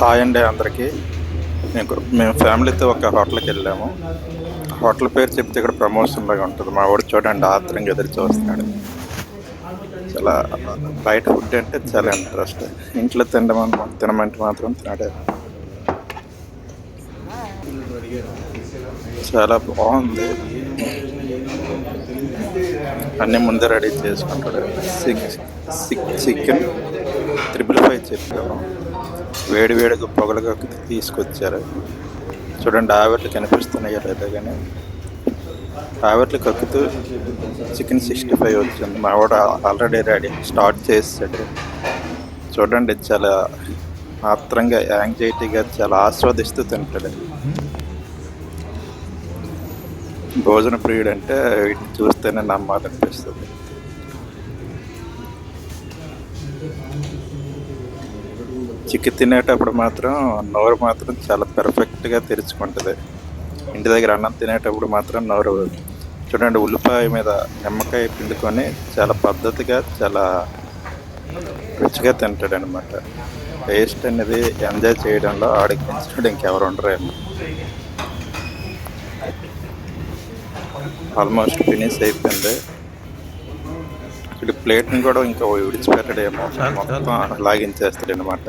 Hi అండి అందరికీ. మేము మేము ఫ్యామిలీతో ఒక హోటల్కి వెళ్ళాము. హోటల్ పేరు చెప్తే ఇక్కడ ప్రమోషన్ లాగా ఉంటుంది. మా వాడు చూడండి ఆత్రంగా ఎదురు చూస్తున్నాడు. చాలా బయట ఫుడ్ అంటే చాలా ఇంట్రెస్ట్. ఇంట్లో తినడం తినమంటే మాత్రం తినడే. చాలా బాగుంది. అన్నీ ముందే రెడీ చేసుకుంటాడు. Sick sick chicken. Triple five చెప్పాము. వేడి వేడిగా పొగలుగా తీసుకొచ్చారు. చూడండి ఆవిర్లు కనిపిస్తున్నాయో లేదో కానీ. ఆవిర్లు కక్కుతూ చికెన్ సిక్స్టీ ఫైవ్ వచ్చింది. మా వాడు ఆల్రెడీ రెడీ స్టార్ట్ చేసాడు. చూడండి చాలా ఆత్రంగా యాంగ్జైటీగా చాలా ఆస్వాదిస్తూ తింటాడు. భోజన ప్రియుడు అంటే వీటిని చూస్తేనే నమ్మాలనిపిస్తుంది. చికెన్ తినేటప్పుడు మాత్రం నోరు మాత్రం చాలా పెర్ఫెక్ట్గా తెరుచుకుంటుంది. ఇంటి దగ్గర అన్నం తినేటప్పుడు మాత్రం నోరు చూడండి ఉల్లిపాయ మీద నిమ్మకాయ పిండుకొని చాలా పద్ధతిగా చాలా రుచిగా తింటాడు అనమాట టేస్ట్ అనేది ఎంజాయ్ చేయడంలో ఆడికి పెంచడం ఇంకెవరు ఉండరేమో. ఆల్మోస్ట్ ఫినిష్ అయిపోయింది. ఇక్కడ ప్లేట్ని కూడా ఇంకా విడిచిపెట్టడేమో. మొత్తం లాగించేస్తాడు అనమాట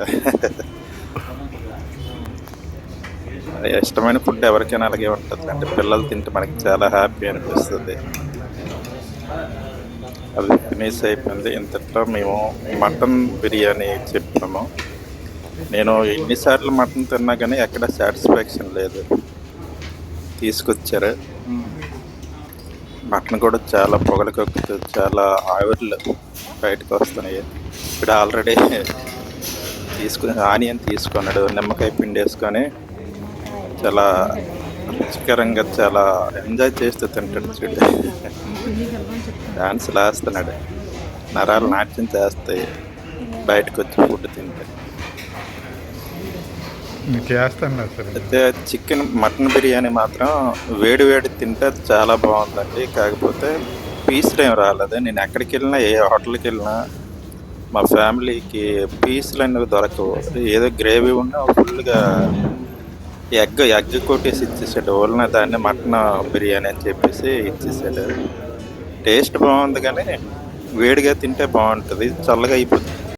ఇష్టమైన ఫుడ్ ఎవరికైనా అలాగే ఉంటుంది. అంటే పిల్లలు తింటే మనకి చాలా హ్యాపీ అనిపిస్తుంది. అది ఫినిష్ అయిపోయింది. ఇంతట్లో మేము మటన్ బిర్యానీ చెప్పాము. నేను ఎన్నిసార్లు మటన్ తిన్నా కానీ ఎక్కడ సాటిస్ఫాక్షన్ లేదు. తీసుకొచ్చారు. మటన్ కూడా చాలా పొగలు కక్కుతూ చాలా ఆవిర్లు బయటకు వస్తున్నాయి. ఇప్పుడు ఆల్రెడీ తీసుకుని ఆనియన్ తీసుకున్నాడు. నిమ్మకాయ పిండి వేసుకొని చాలా రుచికరంగా చాలా ఎంజాయ్ చేస్తూ తింటాడు చూడు. డాన్స్ వేస్తున్నాడు నరాలు నాట్యం చేస్తాయి. బయటకు వచ్చి ఫుడ్ తింటే చేస్తాను అయితే చికెన్ మటన్ బిర్యానీ మాత్రం వేడి వేడి తింటే చాలా బాగుందండి. కాకపోతే పీసులు ఏం రాలేదు. నేను ఎక్కడికి వెళ్ళినా ఏ హోటల్కి వెళ్ళినా మా ఫ్యామిలీకి పీసులు అనేవి దొరకవు. ఏదో గ్రేవీ ఉన్నా ఫుల్గా ఎగ్ ఎగ్ కొట్టేసి ఇచ్చేసాడు. ఓన్లీ దాన్ని మటన్ బిర్యానీ అని చెప్పేసి ఇచ్చేసాడు. టేస్ట్ బాగుంది కానీ వేడిగా తింటే బాగుంటుంది. చల్లగా అయిపోతుంది.